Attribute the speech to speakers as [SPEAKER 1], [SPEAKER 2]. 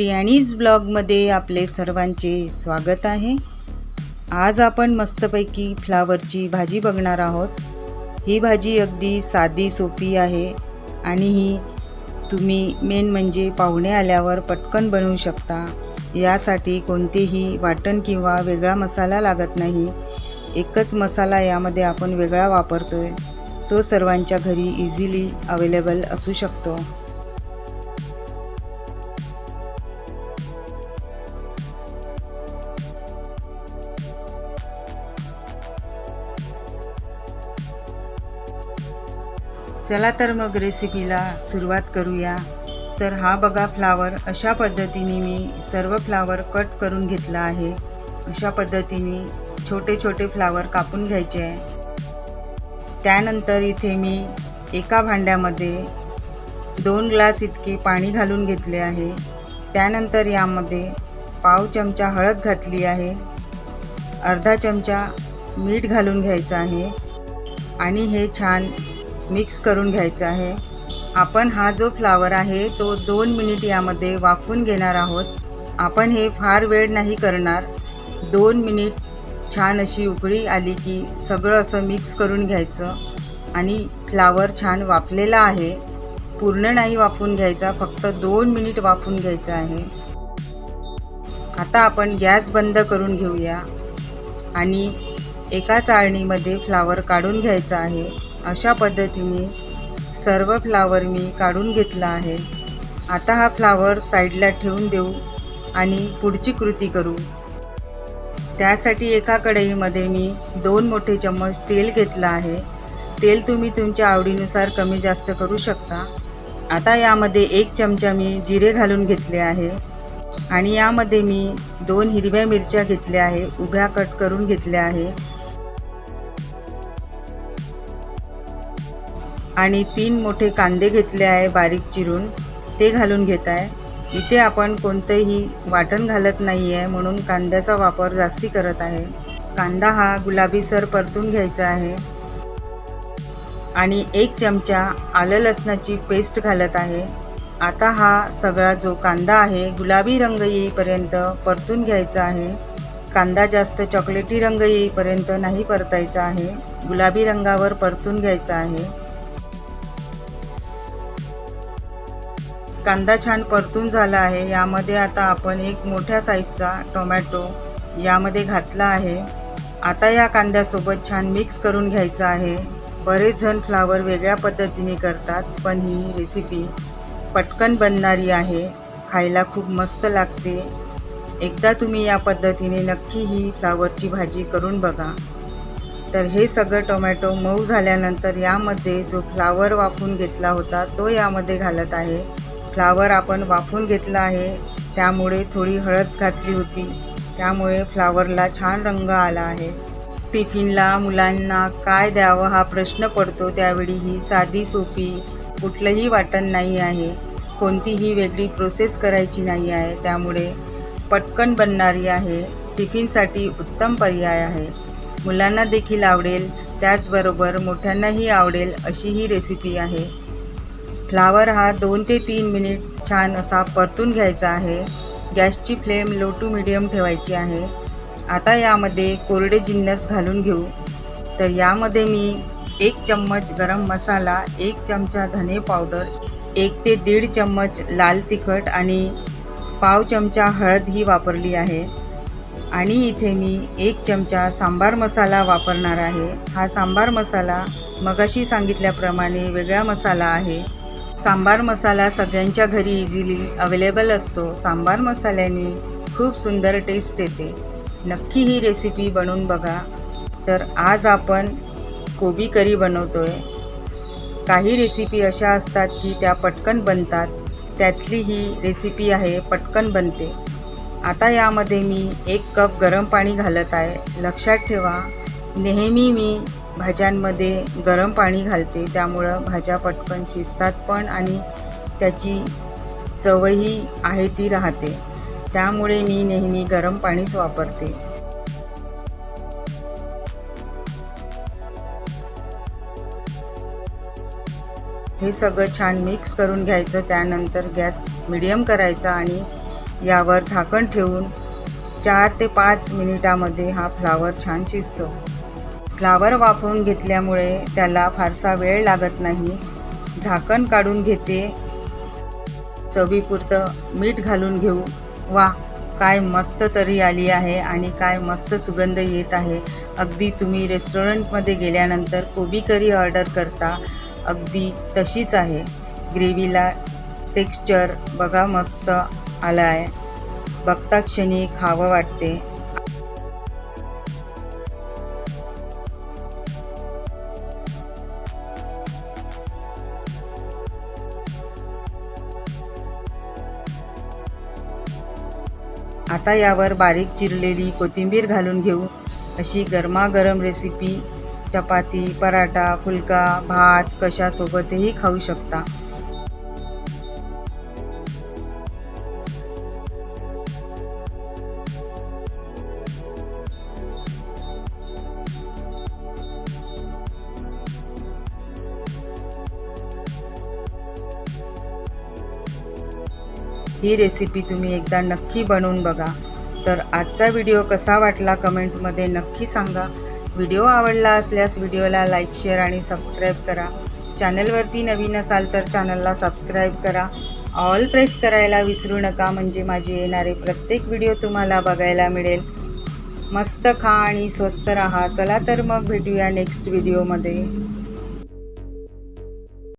[SPEAKER 1] प्रियाणीज ब्लॉगमध्ये आपले सर्वांचे स्वागत आहे. आज आपण मस्तपैकी फ्लावरची भाजी बघणार आहोत. ही भाजी अगदी साधी सोपी आहे आणि ही तुम्ही मेन म्हणजे पाहुणे आल्यावर पटकन बनवू शकता. यासाठी कोणतेही वाटण किंवा वेगळा मसाला लागत नाही. एकच मसाला यामध्ये आपण वेगळा वापरतो आहे तो सर्वांच्या घरी इझिली अवेलेबल असू शकतो. चला तर मग रेसिपीला सुरुवात करूया. तर हा बघा फ्लावर अशा पद्धतीने मी सर्व फ्लावर कट करून घेतला आहे. अशा पद्धतीने छोटे छोटे फ्लावर कापून घ्यायचे. आहे त्यानंतर इथे मी एका भांड्यामध्ये दोन ग्लास इतके पाणी घालून घेतले आहे. त्यानंतर यामध्ये पाव चमचा हळद घातली आहे. अर्धा चमचा मीठ घालून घ्यायचं आहे. आणि हे छान मिक्स करून घ्यायचं आहे. आपण हा जो फ्लावर आहे तो दोन मिनिट यामध्ये वाफवून घेणार आहोत. आपण हे फार वेळ नाही करणार. दोन मिनिट छान अशी उकळी आली की सगळं असं मिक्स करून घ्यायचं. आणि फ्लावर छान वाफलेला आहे. पूर्ण नाही वाफून घ्यायचा फक्त दोन मिनिट वाफून घ्यायचं आहे. आता आपण गॅस बंद करून घेऊया. आणि एका चाळणीमध्ये फ्लावर काढून घ्यायचा आहे. अशा पद्धतीने सर्व फ्लावर मी काढून घेतला आहे. आता हा फ्लावर साईडला ठेवून देऊ आणि पुढची कृती करू. त्यासाठी एका कढईमध्ये मी दोन मोठे चम्मच तेल घेतलं आहे. तेल तुम्ही तुमच्या आवडीनुसार कमी जास्त करू शकता. आता यामध्ये एक चमचा मी जिरे घालून घेतले आहे. आणि यामध्ये मी दोन हिरव्या मिरच्या घेतल्या आहे उभ्या कट करून घेतल्या आहे. आणि तीन मोठे कांदे घेतले आहे बारीक चिरून. ते घालून घेत आहे. इथे आपण कोणतंही वाटण घालत नाही आहे म्हणून कांद्याचा वापर जास्ती करत आहे. कांदा हा गुलाबीसर परतून घ्यायचा आहे. आणि एक चमचा आलं लसणाची पेस्ट घालत आहे. आता हा सगळा जो कांदा आहे गुलाबी रंग येईपर्यंत परतून घ्यायचा आहे. कांदा जास्त चॉकलेटी रंग येईपर्यंत नाही परतायचा आहे. गुलाबी रंगावर परतून घ्यायचा आहे. कांदा छान परतून झाला आहे. यामध्ये आता आपण एक मोठ्या साईजचा टोमॅटो यामध्ये घातला आहे. आता या कांद्यासोबत छान मिक्स करून घ्यायचं आहे. बरेच जण फ्लावर वेगळ्या पद्धतीने करतात पण ही रेसिपी पटकन बनणारी आहे. खायला खूप मस्त लागते. एकदा तुम्ही या पद्धतीने नक्की ही फ्लावरची भाजी करून बघा. तर हे सगळं टोमॅटो मऊ झाल्यानंतर यामध्ये जो फ्लावर वापरून घेतला होता तो यामध्ये घालत आहे. फ्लावर आपण वाफून घेतला आहे त्यामुळे थोडी हळद घातली होती. त्यामुळे फ्लावरला छान रंग आला आहे. टिफिनला मुलांना काय द्यावं हा प्रश्न पडतो त्यावेळी ही साधी सोपी कुठलंही वाटण नाही आहे. कोणतीही वेगळी प्रोसेस करायची नाही आहे. त्यामुळे पटकन बनणारी आहे. टिफिनसाठी उत्तम पर्याय आहे. मुलांना देखील आवडेल त्याचबरोबर मोठ्यांनाही आवडेल अशी ही रेसिपी आहे. फ्लावर हा दोन ते तीन मिनिट छान असा परतून घ्यायचा आहे. गॅसची फ्लेम लो टू मिडियम ठेवायची आहे. आता यामध्ये कोरडे जिन्नस घालून घेऊ. तर यामध्ये मी एक चम्मच गरम मसाला एक चमचा धने पावडर एक ते दीड चम्मच लाल तिखट आणि पाव चमचा हळद ही वापरली आहे. आणि इथे मी एक चमचा सांबार मसाला वापरणार आहे. हा सांबार मसाला मगाशी सांगितल्याप्रमाणे वेगळा मसाला आहे. सांबार मसाला सगळ्यांच्या घरी इझिली अवेलेबल असतो. सांबार मसाल्याने खूप सुंदर टेस्ट येते. नक्की ही रेसिपी बनवून बघा. तर आज आपण कोबी करी बनवतो आहे काही रेसिपी अशा असतात की त्या पटकन बनतात. त्यातली ही रेसिपी आहे पटकन बनते. आता यामध्ये मी एक कप गरम पाणी घालत आहे. लक्षात ठेवा. नेहमी मी भाज्यांमध्ये गरम पाणी घालते त्यामुळं भाज्या पटकन शिजतात पण आणि त्याची चवही आहे ती राहते. त्यामुळे मी नेहमी गरम पाणीच वापरते. हे सगळं छान मिक्स करून घ्यायचं त्यानंतर गॅस मिडियम करायचा आणि यावर झाकण ठेवून चार ते पाच मिनिटामध्ये हा फ्लावर छान शिजतो. फ्लावर वाफवून घेतल्यामुळे त्याला फारसा वेळ लागत नाही. झाकण काढून घेते. चवीपुरतं मीठ घालून घेऊ. वा काय मस्त तरी आली आहे आणि काय मस्त सुगंध येत आहे. अगदी तुम्ही रेस्टॉरंटमध्ये गेल्यानंतर कोबी करी ऑर्डर करता अगदी तशीच आहे. ग्रेव्हीला टेक्स्चर बघा मस्त आला आहे बघता क्षणी खावं वाटते. आता यावर बारीक चिरलेली कोथिंबीर घालून घेऊ. अशी गरमागरम रेसिपी चपाती पराठा फुलका भात कशासोबतही खाऊ शकता. ही रेसिपी तुम्ही एकदा नक्की बनवून बघा. तर आजचा व्हिडिओ कसा वाटला कमेंटमध्ये नक्की सांगा. व्हिडिओ आवडला असल्यास व्हिडिओला लाईक शेअर आणि सबस्क्राईब करा. चॅनलवरती नवीन असाल तर चॅनलला सबस्क्राईब करा. ऑल प्रेस करायला विसरू नका म्हणजे माझे येणारे प्रत्येक व्हिडिओ तुम्हाला बघायला मिळेल. मस्त खा आणि स्वस्त राहा. चला तर मग भेटूया नेक्स्ट व्हिडिओमध्ये